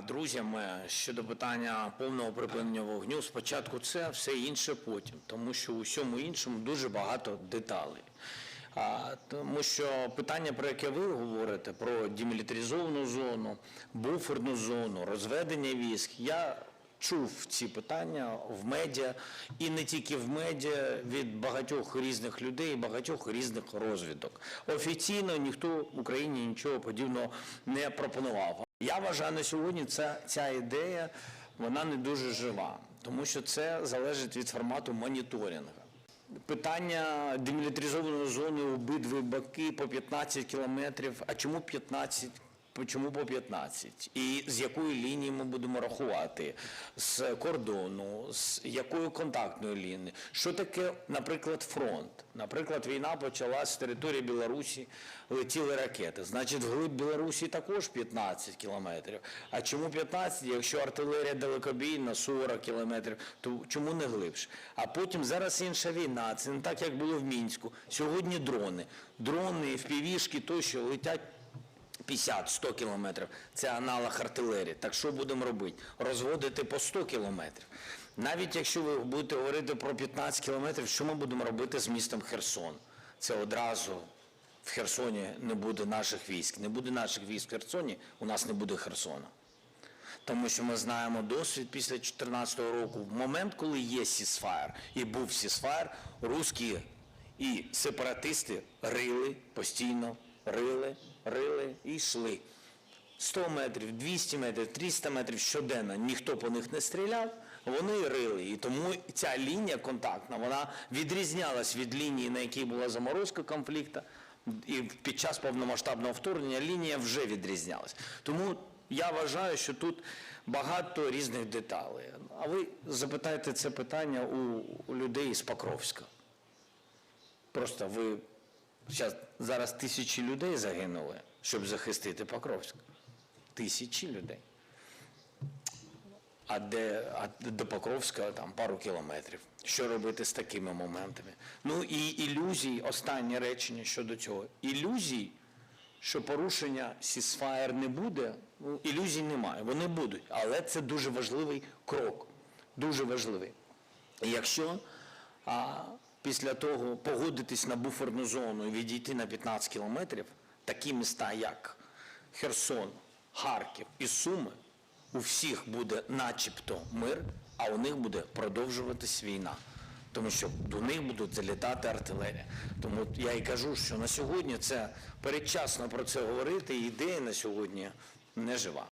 друзями щодо питання повного припинення вогню. Спочатку це, все інше потім, тому що у всьому іншому дуже багато деталей. А, тому що питання, про яке ви говорите, про демілітаризовану зону, буферну зону, розведення військ, я чув ці питання в медіа і не тільки в медіа від багатьох різних людей, багатьох різних розвідок. Офіційно ніхто в Україні нічого подібного не пропонував. Я вважаю на сьогодні ця, ця ідея вона не дуже жива, тому що це залежить від формату моніторингу. Питання демілітаризованої зони обидві боки по 15 кілометрів. А чому 15? Чому по 15? І з якої лінії ми будемо рахувати? З кордону, з якої контактної лінії? Що таке, наприклад, фронт? Наприклад, війна почалась з території Білорусі, летіли ракети. Значить, вглиб Білорусі також 15 кілометрів. А чому 15, якщо артилерія далекобійна 40 кілометрів, то чому не глибше? А потім зараз інша війна. Це не так, як було в Мінську. Сьогодні дрони. Дрони, впівішки тощо летять 50-100 кілометрів. Це аналог артилерії. Так що будемо робити? Розводити по 100 кілометрів. Навіть якщо ви будете говорити про 15 кілометрів, що ми будемо робити з містом Херсон? Це одразу в Херсоні не буде наших військ. Не буде наших військ в Херсоні, у нас не буде Херсона. Тому що ми знаємо досвід після 2014 року, в момент, коли є сісфаєр і був сісфаєр, русські і сепаратисти рили постійно, рили, рили і йшли. 100 метрів, 200 метрів, 300 метрів щоденно ніхто по них не стріляв, вони рили. І тому ця лінія контактна, вона відрізнялась від лінії, на якій була заморозка конфлікту, і під час повномасштабного вторгнення лінія вже відрізнялась. Тому я вважаю, що тут багато різних деталей. А ви запитаєте це питання у, людей з Покровська. Просто ви зараз, зараз тисячі людей загинули, щоб захистити Покровськ. Тисячі людей. А де а до Покровська там пару кілометрів. Що робити з такими моментами? Ну і ілюзій, останнє речення щодо цього. Ілюзій, що порушення сісфаєр не буде, ну, ілюзій немає. Вони будуть, але це дуже важливий крок. Дуже важливий. І Якщо а, після того погодитись на буферну зону і відійти на 15 кілометрів, такі міста, як Херсон, Харків і Суми, у всіх буде начебто мир, а у них буде продовжуватись війна. Тому що до них будуть залітати артилерія. Тому я і кажу, що на сьогодні це передчасно про це говорити, і ідея на сьогодні не жива.